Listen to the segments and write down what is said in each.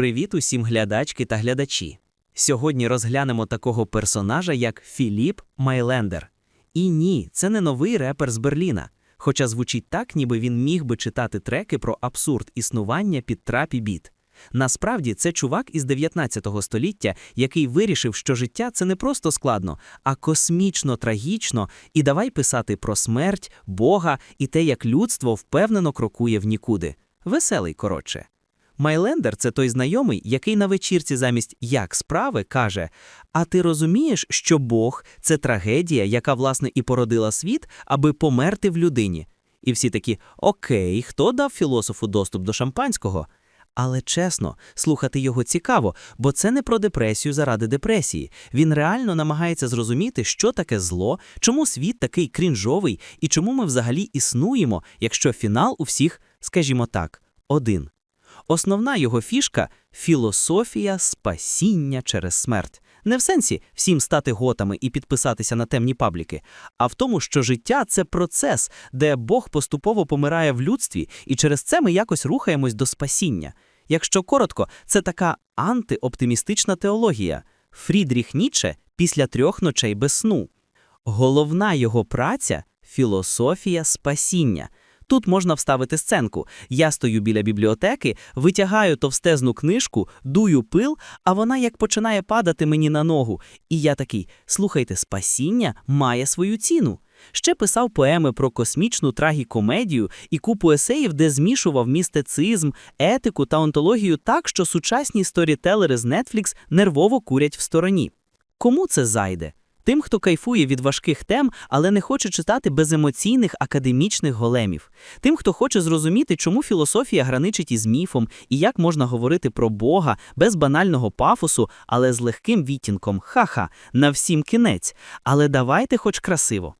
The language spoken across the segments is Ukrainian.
Привіт усім глядачки та глядачі. Сьогодні розглянемо такого персонажа, як Філіп Майлендер. І ні, це не новий репер з Берліна, хоча звучить так, ніби він міг би читати треки про абсурд існування під трапі біт. Насправді це чувак із 19 століття, який вирішив, що життя це не просто складно, а космічно трагічно, і давай писати про смерть, Бога і те, як людство впевнено крокує в нікуди. Веселий, коротше. Майлендер це той знайомий, який на вечірці замість як справи каже: А ти розумієш, що Бог це трагедія, яка власне і породила світ, аби померти в людині. І всі такі: Окей, хто дав філософу доступ до шампанського? Але чесно, слухати його цікаво, бо це не про депресію заради депресії. Він реально намагається зрозуміти, що таке зло, чому світ такий крінжовий і чому ми взагалі існуємо, якщо фінал у всіх, скажімо так, один. Основна його фішка філософія спасіння через смерть. Не в сенсі всім стати готами і підписатися на темні пабліки, а в тому, що життя це процес, де Бог поступово помирає в людстві, і через це ми якось рухаємось до спасіння. Якщо коротко, це така антиоптимістична теологія. Фрідріх Ніче після трьох ночей без сну. Головна його праця філософія спасіння. Тут можна вставити сценку. Я стою біля бібліотеки, витягаю товстезну книжку, дую пил, а вона як починає падати мені на ногу. І я такий: слухайте, спасіння має свою ціну. Ще писав поеми про космічну трагікомедію і купу есеїв, де змішував містицизм, етику та онтологію так, що сучасні сторітелери з Netflix нервово курять в стороні. Кому це зайде? Тим, хто кайфує від важких тем, але не хоче читати беземоційних академічних големів, тим, хто хоче зрозуміти, чому філософія граничить із міфом і як можна говорити про Бога без банального пафосу, але з легким відтінком ха-ха, на всім кінець. Але давайте хоч красиво.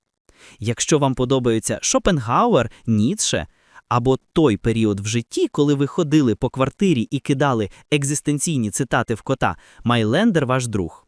Якщо вам подобаються Шопенгауер, Ніцше, або той період в житті, коли ви ходили по квартирі і кидали екзистенційні цитати в кота, Майлендер ваш друг.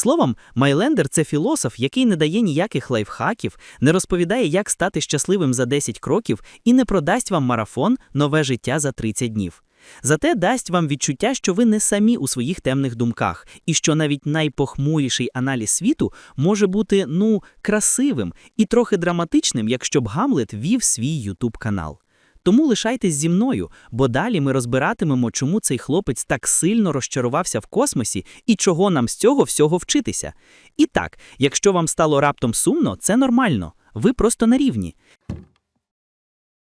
Словом, Майлендер це філософ, який не дає ніяких лайфхаків, не розповідає, як стати щасливим за 10 кроків і не продасть вам марафон нове життя за 30 днів. Зате дасть вам відчуття, що ви не самі у своїх темних думках, і що навіть найпохмуріший аналіз світу може бути ну красивим і трохи драматичним, якщо б Гамлет вів свій Ютуб канал. Тому лишайтесь зі мною, бо далі ми розбиратимемо, чому цей хлопець так сильно розчарувався в космосі і чого нам з цього всього вчитися. І так, якщо вам стало раптом сумно, це нормально. Ви просто на рівні.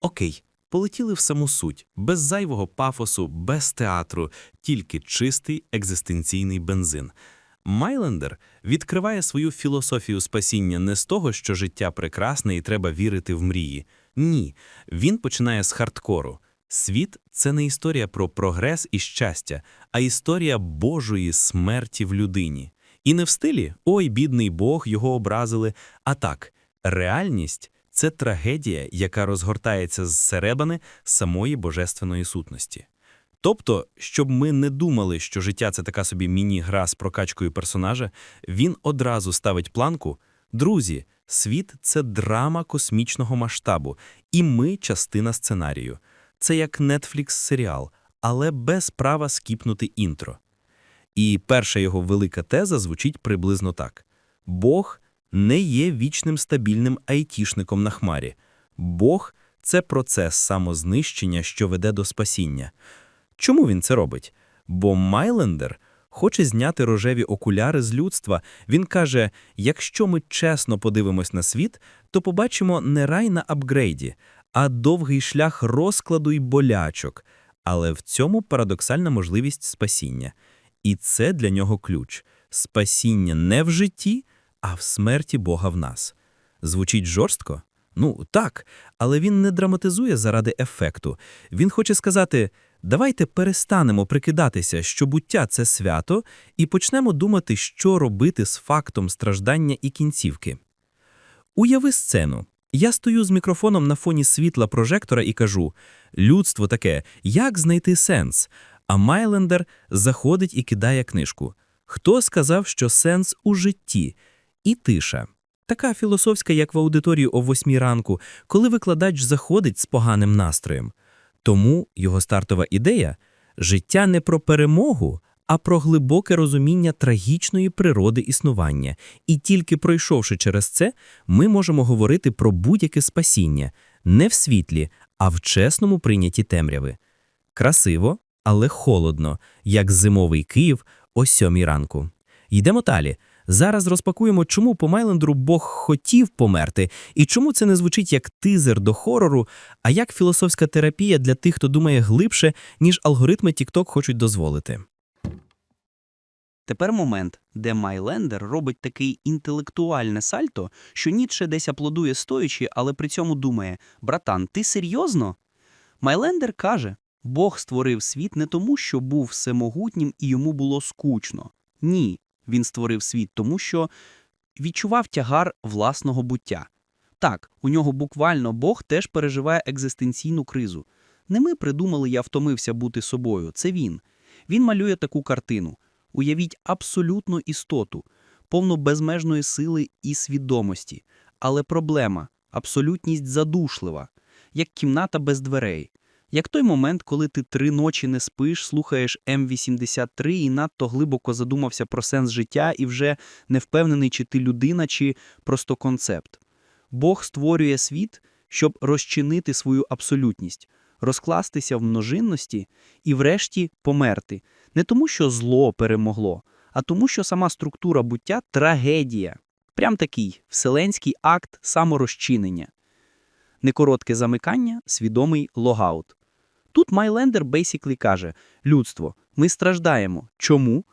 Окей, полетіли в саму суть, без зайвого пафосу, без театру, тільки чистий екзистенційний бензин. Майлендер відкриває свою філософію спасіння не з того, що життя прекрасне і треба вірити в мрії. Ні, він починає з хардкору. Світ це не історія про прогрес і щастя, а історія Божої смерті в людині. І не в стилі ой, бідний Бог, його образили. А так, реальність це трагедія, яка розгортається зсередини самої божественної сутності. Тобто, щоб ми не думали, що життя це така собі міні-гра з прокачкою персонажа, він одразу ставить планку. Друзі, світ це драма космічного масштабу, і ми частина сценарію. Це як Netflix серіал, але без права скіпнути інтро. І перша його велика теза звучить приблизно так: Бог не є вічним стабільним айтішником на хмарі. Бог це процес самознищення, що веде до спасіння. Чому він це робить? Бо Майлендер хоче зняти рожеві окуляри з людства. Він каже: якщо ми чесно подивимось на світ, то побачимо не рай на апгрейді, а довгий шлях розкладу й болячок. Але в цьому парадоксальна можливість спасіння. І це для нього ключ: спасіння не в житті, а в смерті Бога в нас. Звучить жорстко? Ну так, але він не драматизує заради ефекту. Він хоче сказати: давайте перестанемо прикидатися, що буття це свято, і почнемо думати, що робити з фактом страждання і кінцівки. Уяви сцену. Я стою з мікрофоном на фоні світла прожектора і кажу: людство таке, як знайти сенс? А Майлендер заходить і кидає книжку. Хто сказав, що сенс у житті? І тиша. Така філософська, як в аудиторії о восьмій ранку, коли викладач заходить з поганим настроєм. Тому його стартова ідея Життя не про перемогу, а про глибоке розуміння трагічної природи існування. І тільки пройшовши через це, ми можемо говорити про будь-яке спасіння не в світлі, а в чесному прийнятті темряви. Красиво, але холодно, як зимовий Київ о сьомій ранку. Йдемо далі. Зараз розпакуємо, чому по Майлендеру Бог хотів померти, і чому це не звучить як тизер до хорору, а як філософська терапія для тих, хто думає глибше, ніж алгоритми TikTok хочуть дозволити. Тепер момент, де Майлендер робить такий інтелектуальне сальто, що Ніцше десь аплодує стоячи, але при цьому думає: братан, ти серйозно? Майлендер каже: Бог створив світ не тому, що був всемогутнім і йому було скучно. Ні, він створив світ тому, що відчував тягар власного буття. Так, у нього буквально Бог теж переживає екзистенційну кризу. Не ми придумали, я втомився бути собою, це він. Він малює таку картину. Уявіть абсолютну істоту, повну безмежної сили і свідомості. Але проблема абсолютність задушлива, як кімната без дверей. Як той момент, коли ти три ночі не спиш, слухаєш М83 і надто глибоко задумався про сенс життя і вже не впевнений, чи ти людина, чи просто концепт. Бог створює світ, щоб розчинити свою абсолютність, розкластися в множинності і врешті померти. Не тому, що зло перемогло, а тому, що сама структура буття трагедія. Прям такий вселенський акт саморозчинення. Некоротке замикання, свідомий логаут. Тут Майлендер бейсіклі каже: людство, ми страждаємо. Чому?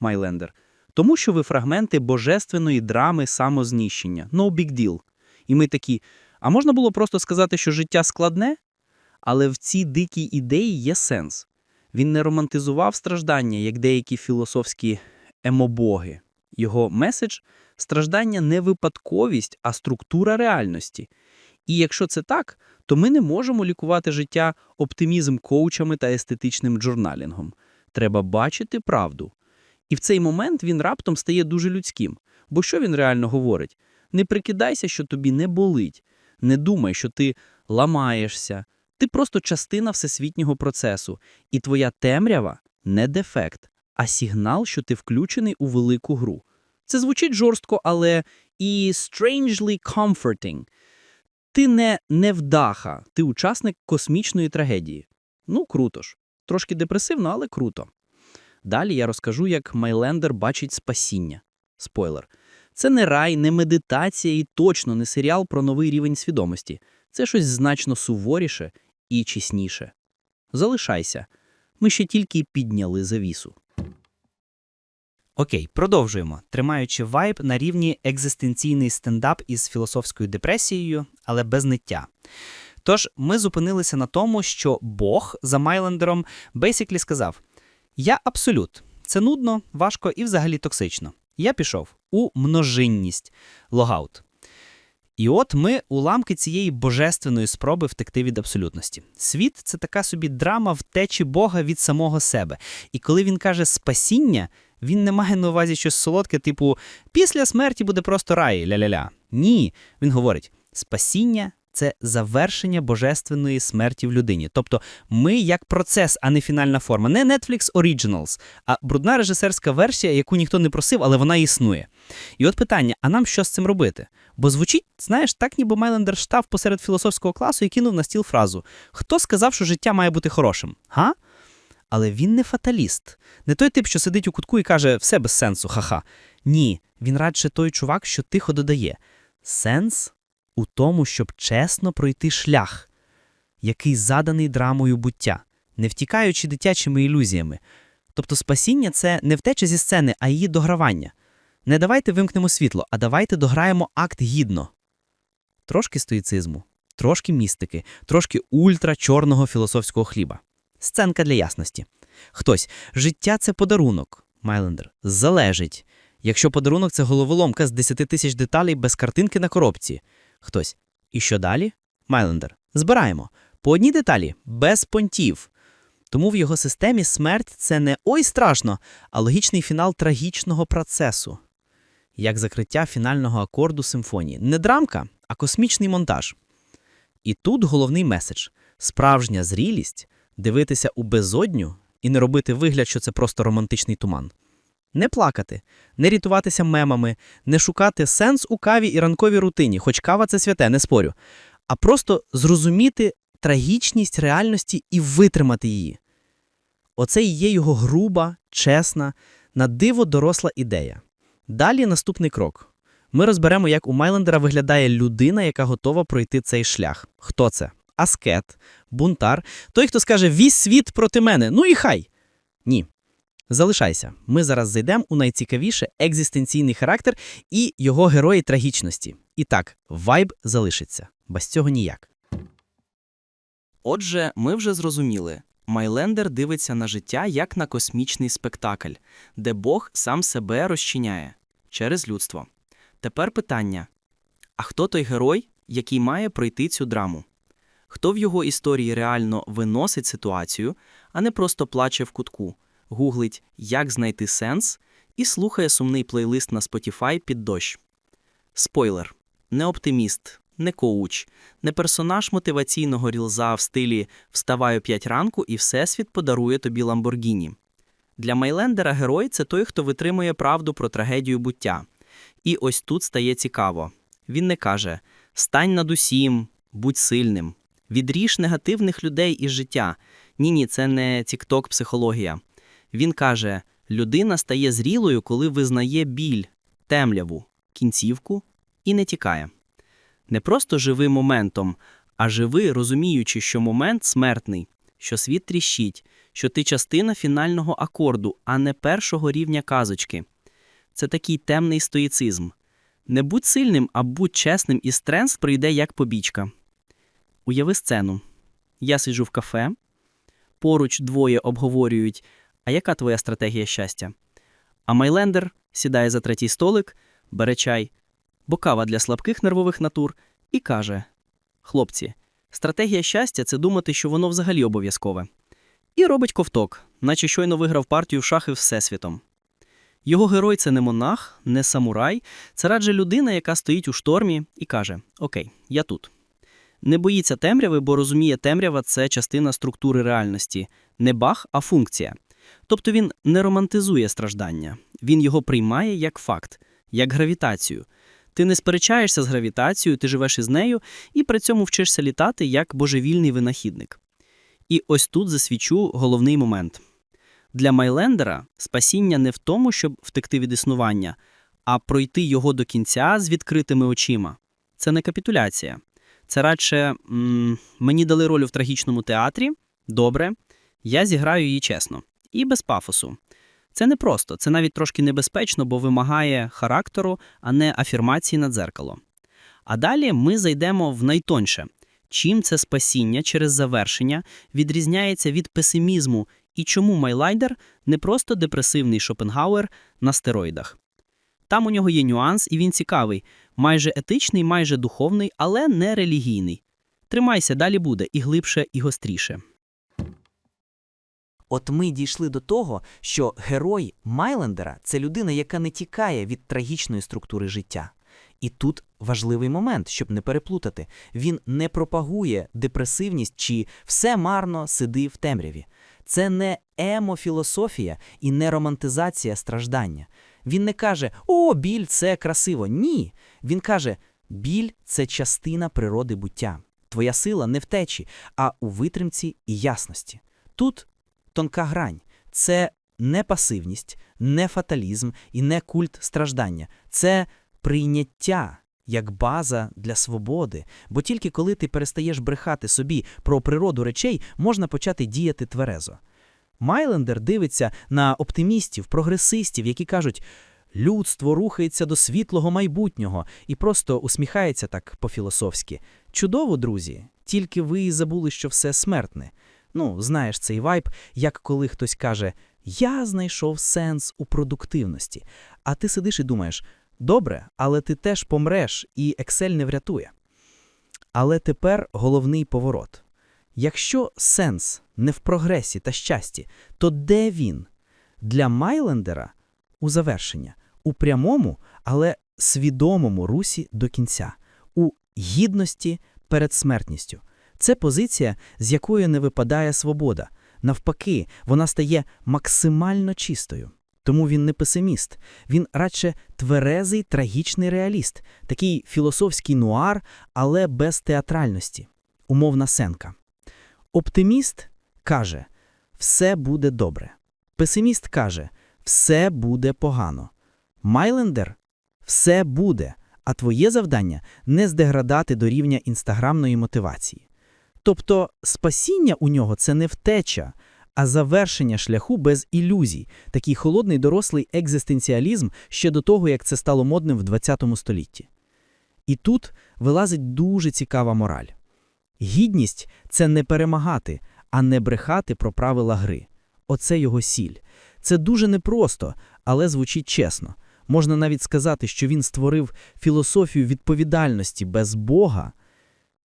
Майлендер. Тому що ви фрагменти божественної драми самознищення. No big deal. І ми такі. А можна було просто сказати, що життя складне? Але в цій дикій ідеї є сенс. Він не романтизував страждання, як деякі філософські емобоги. Його меседж – страждання не випадковість, а структура реальності. І якщо це так, то ми не можемо лікувати життя оптимізм коучами та естетичним джурналінгом. Треба бачити правду. І в цей момент він раптом стає дуже людським. Бо що він реально говорить? Не прикидайся, що тобі не болить. Не думай, що ти ламаєшся. Ти просто частина всесвітнього процесу, і твоя темрява не дефект, а сигнал, що ти включений у велику гру. Це звучить жорстко, але і strangely comforting. Ти не невдаха, ти учасник космічної трагедії. Ну, круто ж. Трошки депресивно, але круто. Далі я розкажу, як Майлендер бачить спасіння. Спойлер. Це не рай, не медитація і точно не серіал про новий рівень свідомості. Це щось значно суворіше і чесніше. Залишайся. Ми ще тільки підняли завісу. Окей, продовжуємо, тримаючи вайб на рівні екзистенційний стендап із філософською депресією, але без ниття. Тож ми зупинилися на тому, що Бог за Майлендером бейсіклі сказав: Я абсолют. Це нудно, важко і взагалі токсично. Я пішов у множинність логаут. І от ми уламки цієї божественної спроби втекти від абсолютності. Світ це така собі драма втечі Бога від самого себе. І коли він каже спасіння, він не має на увазі щось солодке, типу після смерті буде просто рай, ля-ля-ля. Ні, він говорить: спасіння це завершення божественної смерті в людині. Тобто ми як процес, а не фінальна форма. Не Netflix Originals, а брудна режисерська версія, яку ніхто не просив, але вона існує. І от питання: а нам що з цим робити? Бо звучить, знаєш, так ніби Майлендер штав посеред філософського класу і кинув на стіл фразу: Хто сказав, що життя має бути хорошим? Га? Але він не фаталіст. Не той тип, що сидить у кутку і каже, все без сенсу, ха-ха. Ні, він радше той чувак, що тихо додає. Сенс у тому, щоб чесно пройти шлях, який заданий драмою буття, не втікаючи дитячими ілюзіями. Тобто спасіння це не втеча зі сцени, а її догравання. Не давайте вимкнемо світло, а давайте дограємо акт гідно. Трошки стоїцизму, трошки містики, трошки ультра-чорного філософського хліба. Сценка для ясності. Хтось життя це подарунок. Майлендер залежить. Якщо подарунок це головоломка з 10 тисяч деталей без картинки на коробці. Хтось. І що далі? Майлендер. Збираємо. По одній деталі, без понтів. Тому в його системі смерть це не ой страшно, а логічний фінал трагічного процесу. Як закриття фінального акорду симфонії. Не драмка, а космічний монтаж. І тут головний меседж: справжня зрілість дивитися у безодню і не робити вигляд, що це просто романтичний туман. Не плакати, не рятуватися мемами, не шукати сенс у каві і ранковій рутині, хоч кава це святе, не спорю, а просто зрозуміти трагічність реальності і витримати її. Оце і є його груба, чесна, на диво доросла ідея. Далі наступний крок. Ми розберемо, як у Майлендера виглядає людина, яка готова пройти цей шлях. Хто це? Аскет, бунтар, той, хто скаже «Весь світ проти мене, ну і хай. Ні. Залишайся. Ми зараз зайдемо у найцікавіше екзистенційний характер і його герої трагічності. І так, вайб залишиться. Без цього ніяк. Отже, ми вже зрозуміли. Майлендер дивиться на життя як на космічний спектакль, де Бог сам себе розчиняє через людство. Тепер питання: а хто той герой, який має пройти цю драму? Хто в його історії реально виносить ситуацію, а не просто плаче в кутку, гуглить, як знайти сенс, і слухає сумний плейлист на Spotify під дощ? Спойлер: не оптиміст, не коуч, не персонаж мотиваційного рілза в стилі «Вставаю 5 ранку і Всесвіт подарує тобі Ламборгіні». Для Майлендера герой це той, хто витримує правду про трагедію буття. І ось тут стає цікаво. Він не каже «стань над усім, будь сильним, відріж негативних людей із життя». Ні-ні, це не тікток психологія. Він каже, людина стає зрілою, коли визнає біль, темряву, кінцівку і не тікає. Не просто живи моментом, а живи, розуміючи, що момент смертний, що світ тріщить, що ти частина фінального акорду, а не першого рівня казочки. Це такий темний стоїцизм. Не будь сильним, а будь чесним, і стренс прийде як побічка. Уяви сцену. Я сиджу в кафе, поруч двоє обговорюють, а яка твоя стратегія щастя? А Майлендер сідає за третій столик, бере чай, бо кава для слабких нервових натур, і каже: Хлопці, стратегія щастя це думати, що воно взагалі обов'язкове. І робить ковток, наче щойно виграв партію в шахи Всесвітом. Його герой це не монах, не самурай, це радже людина, яка стоїть у штормі і каже: Окей, я тут. Не боїться темряви, бо розуміє, темрява це частина структури реальності, не баг, а функція. Тобто він не романтизує страждання, він його приймає як факт, як гравітацію. Ти не сперечаєшся з гравітацією, ти живеш із нею і при цьому вчишся літати як божевільний винахідник. І ось тут засвічу головний момент. Для Майлендера спасіння не в тому, щоб втекти від існування, а пройти його до кінця з відкритими очима. Це не капітуляція. Це радше м мені дали роль в трагічному театрі. Добре, я зіграю її чесно і без пафосу. Це не просто, це навіть трошки небезпечно, бо вимагає характеру, а не афірмації на дзеркало. А далі ми зайдемо в найтонше. Чим це спасіння через завершення відрізняється від песимізму і чому Майлайдер не просто депресивний Шопенгауер на стероїдах. Там у нього є нюанс, і він цікавий, майже етичний, майже духовний, але не релігійний. Тримайся, далі буде і глибше, і гостріше. От ми дійшли до того, що герой Майлендера це людина, яка не тікає від трагічної структури життя. І тут важливий момент, щоб не переплутати. Він не пропагує депресивність чи все марно сиди в темряві. Це не емофілософія і не романтизація страждання. Він не каже О, біль це красиво. Ні. Він каже: біль це частина природи буття. Твоя сила не в течі, а у витримці і ясності. Тут тонка грань. Це не пасивність, не фаталізм і не культ страждання. Це прийняття як база для свободи. Бо тільки коли ти перестаєш брехати собі про природу речей, можна почати діяти тверезо. Майлендер дивиться на оптимістів, прогресистів, які кажуть, людство рухається до світлого майбутнього і просто усміхається так по-філософськи. Чудово, друзі, тільки ви забули, що все смертне. Ну, знаєш цей вайб, як коли хтось каже: Я знайшов сенс у продуктивності. А ти сидиш і думаєш: добре, але ти теж помреш, і Excel не врятує. Але тепер головний поворот. Якщо сенс не в прогресі та щасті, то де він? Для Майлендера у завершення, у прямому, але свідомому русі до кінця, у гідності перед смертністю. Це позиція, з якої не випадає свобода. Навпаки, вона стає максимально чистою. Тому він не песиміст, він радше тверезий трагічний реаліст, такий філософський нуар, але без театральності. Умовна сенка. Оптиміст каже, все буде добре. Песиміст каже, все буде погано. Майлендер все буде, а твоє завдання не здеградати до рівня інстаграмної мотивації. Тобто спасіння у нього це не втеча, а завершення шляху без ілюзій, такий холодний дорослий екзистенціалізм ще до того, як це стало модним в ХХ столітті. І тут вилазить дуже цікава мораль. Гідність це не перемагати, а не брехати про правила гри. Оце його сіль. Це дуже непросто, але звучить чесно. Можна навіть сказати, що він створив філософію відповідальності без Бога.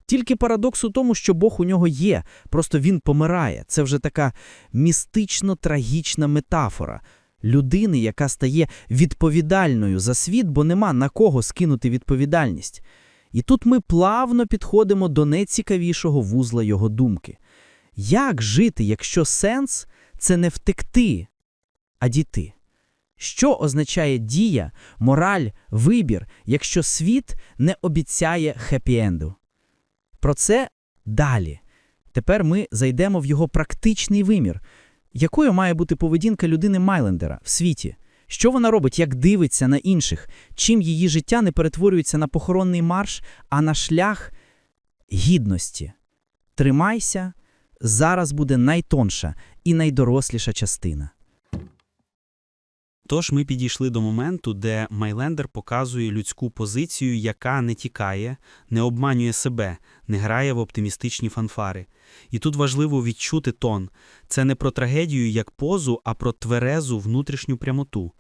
Тільки парадокс у тому, що Бог у нього є, просто він помирає. Це вже така містично-трагічна метафора людини, яка стає відповідальною за світ, бо нема на кого скинути відповідальність. І тут ми плавно підходимо до найцікавішого вузла його думки. Як жити, якщо сенс це не втекти, а діти? Що означає дія, мораль, вибір, якщо світ не обіцяє хеппі-енду? Про це далі. Тепер ми зайдемо в його практичний вимір. Якою має бути поведінка людини Майлендера в світі? Що вона робить, як дивиться на інших? Чим її життя не перетворюється на похоронний марш, а на шлях гідності? Тримайся, зараз буде найтонша і найдоросліша частина. Тож ми підійшли до моменту, де Майлендер показує людську позицію, яка не тікає, не обманює себе, не грає в оптимістичні фанфари. І тут важливо відчути тон. Це не про трагедію як позу, а про тверезу внутрішню прямоту.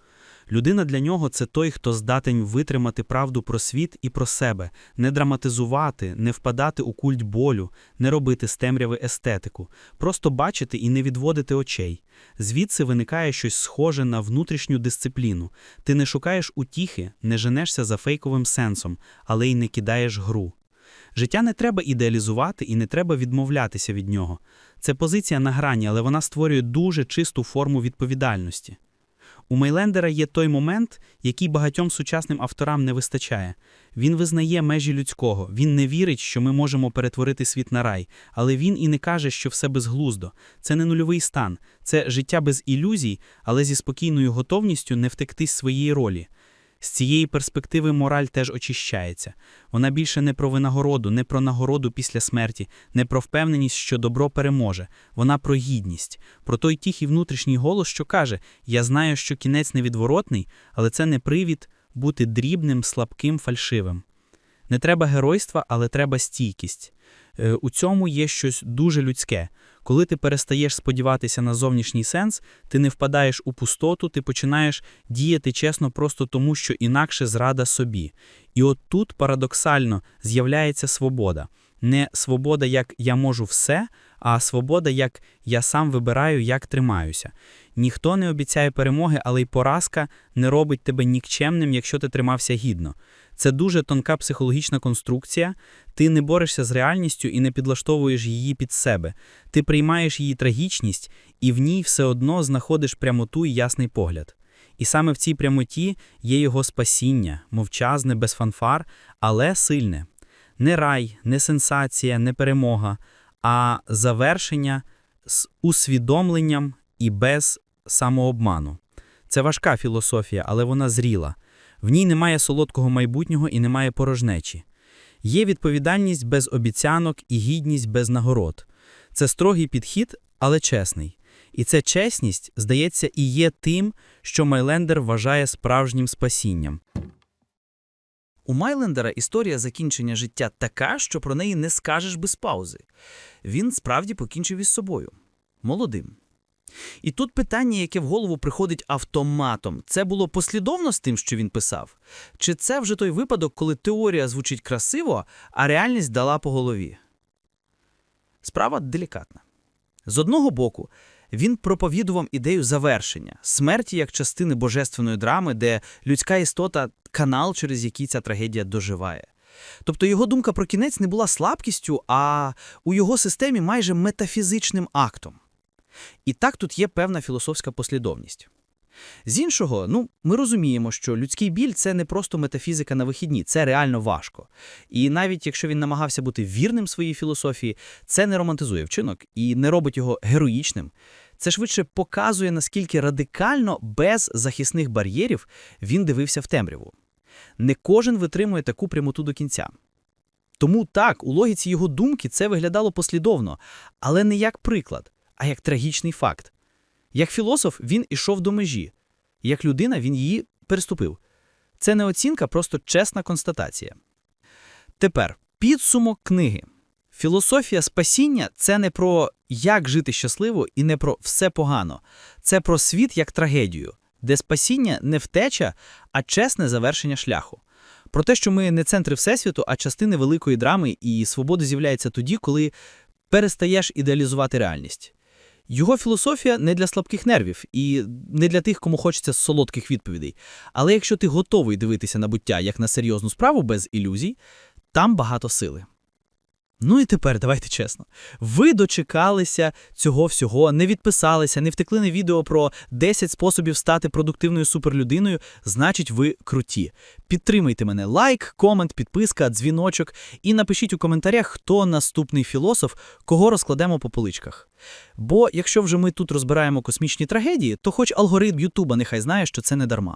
Людина для нього це той, хто здатен витримати правду про світ і про себе, не драматизувати, не впадати у культ болю, не робити з темряви естетику, просто бачити і не відводити очей. Звідси виникає щось схоже на внутрішню дисципліну. Ти не шукаєш утіхи, не женешся за фейковим сенсом, але й не кидаєш гру. Життя не треба ідеалізувати і не треба відмовлятися від нього. Це позиція на грані, але вона створює дуже чисту форму відповідальності. У Мейлендера є той момент, який багатьом сучасним авторам не вистачає. Він визнає межі людського, він не вірить, що ми можемо перетворити світ на рай, але він і не каже, що все безглуздо. Це не нульовий стан, це життя без ілюзій, але зі спокійною готовністю не втекти з своєї ролі. З цієї перспективи мораль теж очищається. Вона більше не про винагороду, не про нагороду після смерті, не про впевненість, що добро переможе. Вона про гідність, про той тихий внутрішній голос, що каже: Я знаю, що кінець невідворотний, але це не привід бути дрібним, слабким, фальшивим. Не треба геройства, але треба стійкість. Е, У цьому є щось дуже людське. Коли ти перестаєш сподіватися на зовнішній сенс, ти не впадаєш у пустоту, ти починаєш діяти чесно просто тому, що інакше зрада собі. І от тут парадоксально з'являється свобода. Не свобода, як я можу все, а свобода, як я сам вибираю, як тримаюся. Ніхто не обіцяє перемоги, але й поразка не робить тебе нікчемним, якщо ти тримався гідно. Це дуже тонка психологічна конструкція. Ти не борешся з реальністю і не підлаштовуєш її під себе. Ти приймаєш її трагічність, і в ній все одно знаходиш прямоту і ясний погляд. І саме в цій прямоті є його спасіння, мовчазне, без фанфар, але сильне. Не рай, не сенсація, не перемога, а завершення з усвідомленням і без самообману. Це важка філософія, але вона зріла. В ній немає солодкого майбутнього і немає порожнечі. Є відповідальність без обіцянок і гідність без нагород. Це строгий підхід, але чесний. І ця чесність, здається, і є тим, що Майлендер вважає справжнім спасінням. У Майлендера історія закінчення життя така, що про неї не скажеш без паузи. Він справді покінчив із собою. Молодим. І тут питання, яке в голову приходить автоматом, це було послідовно з тим, що він писав? Чи це вже той випадок, коли теорія звучить красиво, а реальність дала по голові? Справа делікатна. З одного боку, він проповідував ідею завершення, смерті як частини божественної драми, де людська істота канал, через який ця трагедія доживає. Тобто його думка про кінець не була слабкістю, а у його системі майже метафізичним актом. І так тут є певна філософська послідовність. З іншого, ну, ми розуміємо, що людський біль це не просто метафізика на вихідні, це реально важко. І навіть якщо він намагався бути вірним своїй філософії, це не романтизує вчинок і не робить його героїчним. Це швидше показує, наскільки радикально, без захисних бар'єрів, він дивився в темряву. Не кожен витримує таку прямоту до кінця. Тому так, у логіці його думки це виглядало послідовно, але не як приклад, а як трагічний факт. Як філософ він ішов до межі, як людина він її переступив. Це не оцінка, просто чесна констатація. Тепер підсумок книги. Філософія спасіння це не про як жити щасливо і не про все погано. Це про світ як трагедію, де спасіння не втеча, а чесне завершення шляху. Про те, що ми не центри Всесвіту, а частини великої драми, і свобода з'являється тоді, коли перестаєш ідеалізувати реальність. Його філософія не для слабких нервів і не для тих, кому хочеться солодких відповідей. Але якщо ти готовий дивитися на буття як на серйозну справу без ілюзій, там багато сили. Ну і тепер, давайте чесно. Ви дочекалися цього всього, не відписалися, не втекли на відео про 10 способів стати продуктивною суперлюдиною, значить ви круті. Підтримайте мене лайк, комент, підписка, дзвіночок і напишіть у коментарях, хто наступний філософ, кого розкладемо по поличках. Бо якщо вже ми тут розбираємо космічні трагедії, то хоч алгоритм Ютуба нехай знає, що це не дарма.